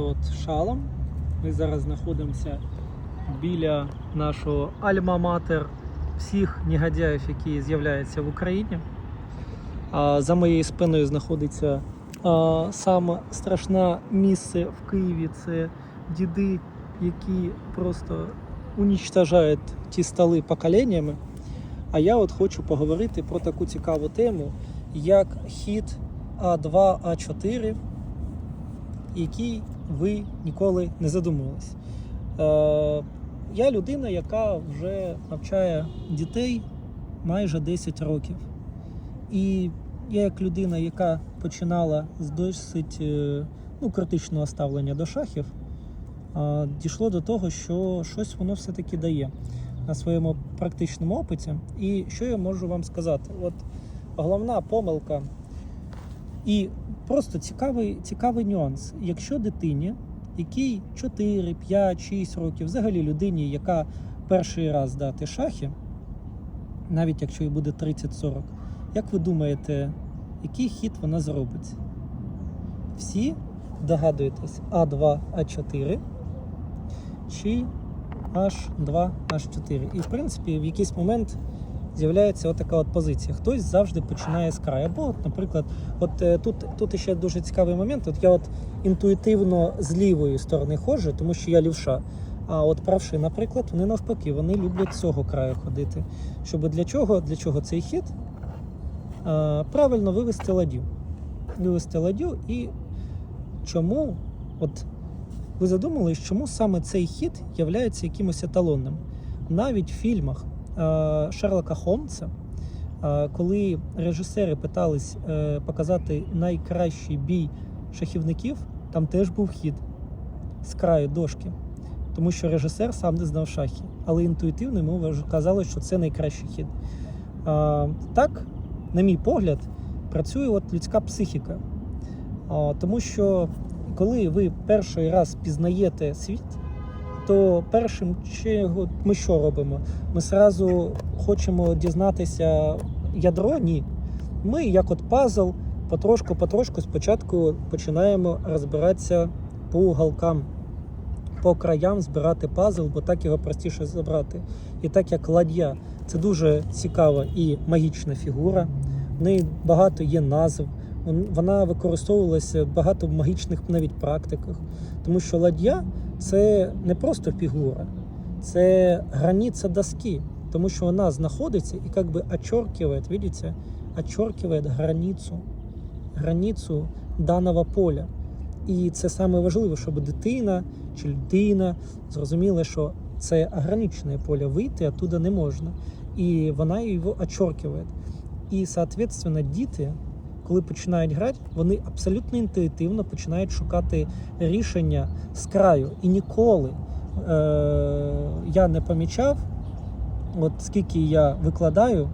от шалом. Ми зараз знаходимося біля нашого альма-матер всіх негодяїв, які з'являються в Україні. А за моєю спиною знаходиться а, саме страшне місце в Києві. Це діди, які просто унічтожають ті столи поколеннями. А я от хочу поговорити про таку цікаву тему, як хід А2, А4, який ви ніколи не задумувались. Е, я людина, яка вже навчає дітей майже 10 років. І я як людина, яка починала з досить е, ну, критичного ставлення до шахів, дійшло до того, що щось воно все-таки дає на своєму практичному опиті. І що я можу вам сказати? От головна помилка і просто цікавий, цікавий нюанс. Якщо дитині, якій 4, 5, 6 років, взагалі людині, яка перший раз дати шахи, навіть якщо їй буде 30-40, як ви думаєте, який хід вона зробить? Всі догадуєтесь А2, А4 чи H2, H4. І в принципі в якийсь момент з'являється отака от позиція. Хтось завжди починає з краю. Або, от, наприклад, от е, тут, тут ще дуже цікавий момент. От я от інтуїтивно з лівої сторони ходжу, тому що я лівша. А от правши, наприклад, вони навпаки, вони люблять з цього краю ходити. Щоб для чого? Для чого цей хід? А, правильно вивести ладю. Вивести ладю і чому, от ви задумались, чому саме цей хід є якимось еталонним? Навіть в фільмах Шерлока Холмса, е, коли режисери питались е, показати найкращий бій шахівників, там теж був хід з краю дошки. Тому що режисер сам не знав шахи, але інтуїтивно йому казали, що це найкращий хід. Так, на мій погляд, працює от людська психіка. Тому що коли ви перший раз пізнаєте світ, то першим чого ми що робимо? Ми зразу хочемо дізнатися ядро? Ні. Ми, як от пазл, потрошку-потрошку спочатку починаємо розбиратися по уголкам, по краям збирати пазл, бо так його простіше забрати. І так як ладья це дуже цікава і магічна фігура, в неї багато є назв. Вона використовувалася багато в магічних навіть практиках, тому що ладья це не просто фігура, це границя доски, тому що вона знаходиться і як би очеркиває, видите, очеркиває границю, границю даного поля. І це саме важливо, щоб дитина чи людина зрозуміла, що це ограничене поле, вийти оттуда не можна. І вона його очеркиває. І, соответственно, діти коли починають грати, вони абсолютно інтуїтивно починають шукати рішення з краю. І ніколи е- я не помічав, от скільки я викладаю,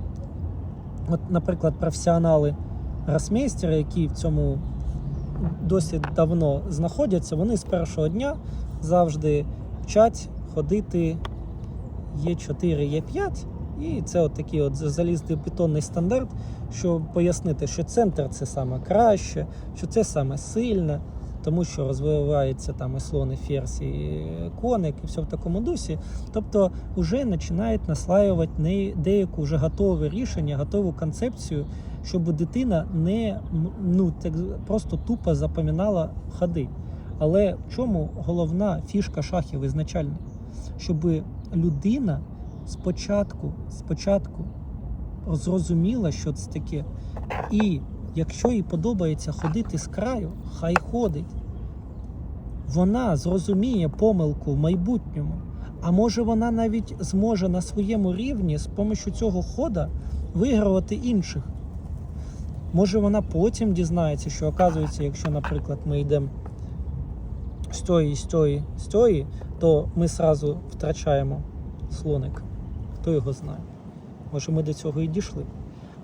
от, наприклад, професіонали гросмейстери, які в цьому досить давно знаходяться, вони з першого дня завжди вчать ходити Е4, Е5. І це от такий от залізний бетонний стандарт, щоб пояснити, що центр це саме краще, що це саме сильне, тому що розвивається там і слон, і ферзь, і коник, і все в такому дусі. Тобто вже починають наслаювати деяку вже готове рішення, готову концепцію, щоб дитина не ну, так просто тупо запам'ятала ходи. Але в чому головна фішка шахів ізначально? Щоб людина спочатку, спочатку зрозуміла, що це таке. І якщо їй подобається ходити з краю, хай ходить. Вона зрозуміє помилку в майбутньому. А може вона навіть зможе на своєму рівні з допомогою цього хода вигравати інших. Може вона потім дізнається, що оказується, якщо, наприклад, ми йдемо з тої, з тої, з тої, то ми сразу втрачаємо слоник. Хто його знає? Може, ми до цього і дійшли.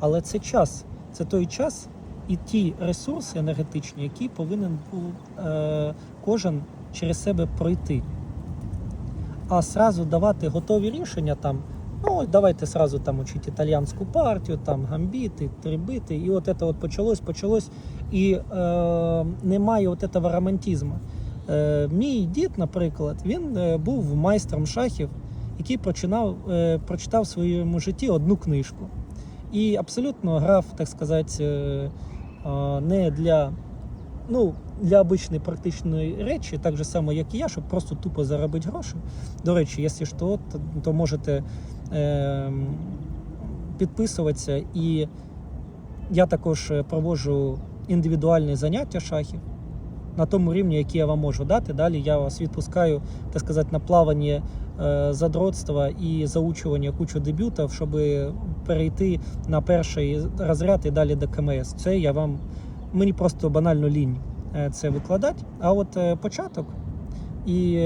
Але це час, це той час і ті ресурси енергетичні, які повинен був е, кожен через себе пройти. А сразу давати готові рішення там. Ну, давайте сразу там учити італіянську партію, там гамбіти, трибити. І от це от почалось, почалось. І е, немає от этого романтизму. Е, мій дід, наприклад, він е, був майстром шахів, який починав, е, прочитав в своєму житті одну книжку. І абсолютно грав, так сказати, е, не для, ну, для обичної практичної речі, так же само, як і я, щоб просто тупо заробити гроші. До речі, якщо що, то, то можете е, підписуватися. І я також е, проводжу індивідуальні заняття шахів на тому рівні, який я вам можу дати. Далі я вас відпускаю, так сказати, на плавання е, задротства і заучування кучу дебютів, щоб перейти на перший розряд і далі до КМС. Це я вам мені просто банально лінь е, це викладати. А от е, початок і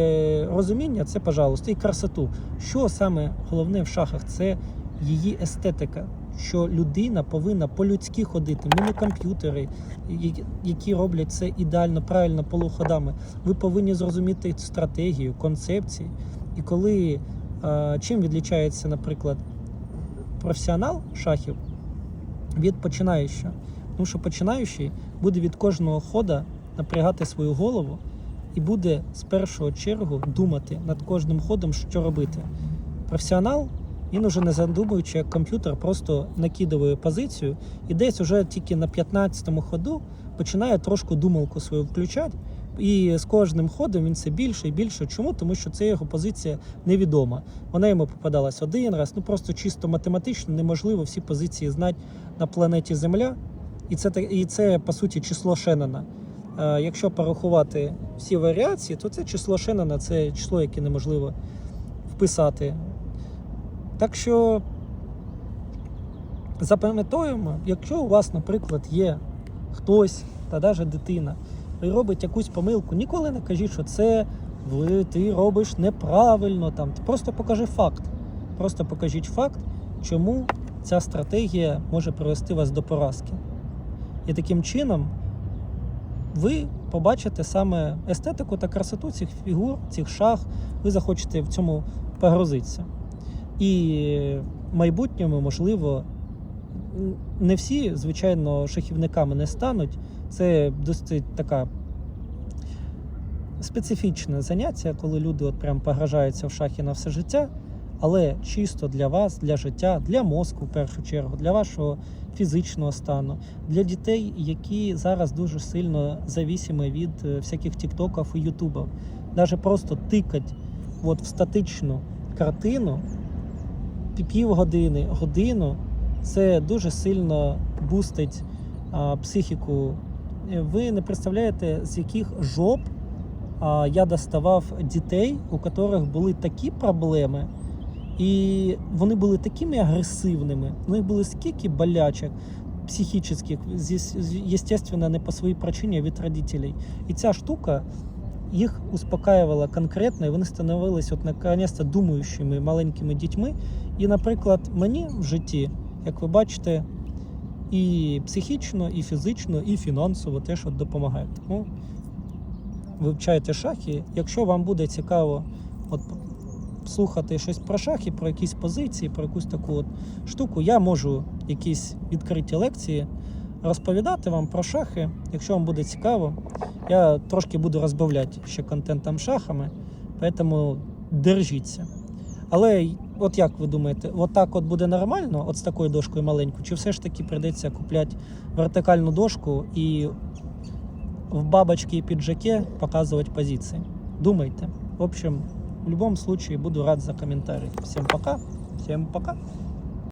розуміння це, пожалуйста, і красоту. Що саме головне в шахах? Це її естетика. Що людина повинна по-людськи ходити, ми не комп'ютери, які- роблять це ідеально, правильно полуходами. Ви повинні зрозуміти стратегію, концепції. І коли е, чим відлічається, наприклад, професіонал шахів від починаючого? Тому що починаючий буде від кожного хода напрягати свою голову і буде з першого чергу думати над кожним ходом, що робити. Професіонал він уже не задумуючи, як комп'ютер просто накидує позицію, і десь уже тільки на 15-му ходу починає трошку думалку свою включати. І з кожним ходом він все більше і більше. Чому? Тому що це його позиція невідома. Вона йому попадалась один раз. Ну просто чисто математично неможливо всі позиції знати на планеті Земля. І це і це по суті число Шеннона. Е, Якщо порахувати всі варіації, то це число Шеннона це число, яке неможливо вписати. Так що запам'ятовуємо, якщо у вас, наприклад, є хтось та навіть дитина, і робить якусь помилку, ніколи не кажіть, що це ти робиш неправильно. Там. Просто покажи факт. Просто покажіть факт, чому ця стратегія може привести вас до поразки. І таким чином ви побачите саме естетику та красоту цих фігур, цих шах, ви захочете в цьому погрузитися. І в майбутньому, можливо, не всі, звичайно, шахівниками не стануть. Це досить така специфічне заняття, коли люди от прям погружаються в шахи на все життя, але чисто для вас, для життя, для мозку в першу чергу, для вашого фізичного стану, для дітей, які зараз дуже сильно завісимі від е, всяких тіктоків і ютубів. Навіть просто тикать от в статичну картину півгодини, годину, це дуже сильно бустить а, психіку. Е, Ви не представляєте, з яких жоп а, я доставав дітей, у яких були такі проблеми, і вони були такими агресивними. У них були скільки болячок психічних, звісно, не по своїй причині від родителей. І ця штука їх успокаювала конкретно, і вони становились от наконець думаючими маленькими дітьми. І, наприклад, мені в житті, як ви бачите, і психічно, і фізично, і фінансово теж от допомагає. Тому вивчайте шахи. Якщо вам буде цікаво от, слухати щось про шахи, про якісь позиції, про якусь таку от штуку, я можу якісь відкриті лекції розповідати вам про шахи. Якщо вам буде цікаво, я трошки буду розбавляти ще контентом шахами, тому держіться. Але от як ви думаєте, от от буде нормально, от з такою дошкою маленькою, чи все ж таки прийдеться купляти вертикальну дошку і в бабочке и пиджаке показывать позиции? Думайте. В общем, в любом случае буду рад за комментарий. Всем пока. Всем пока.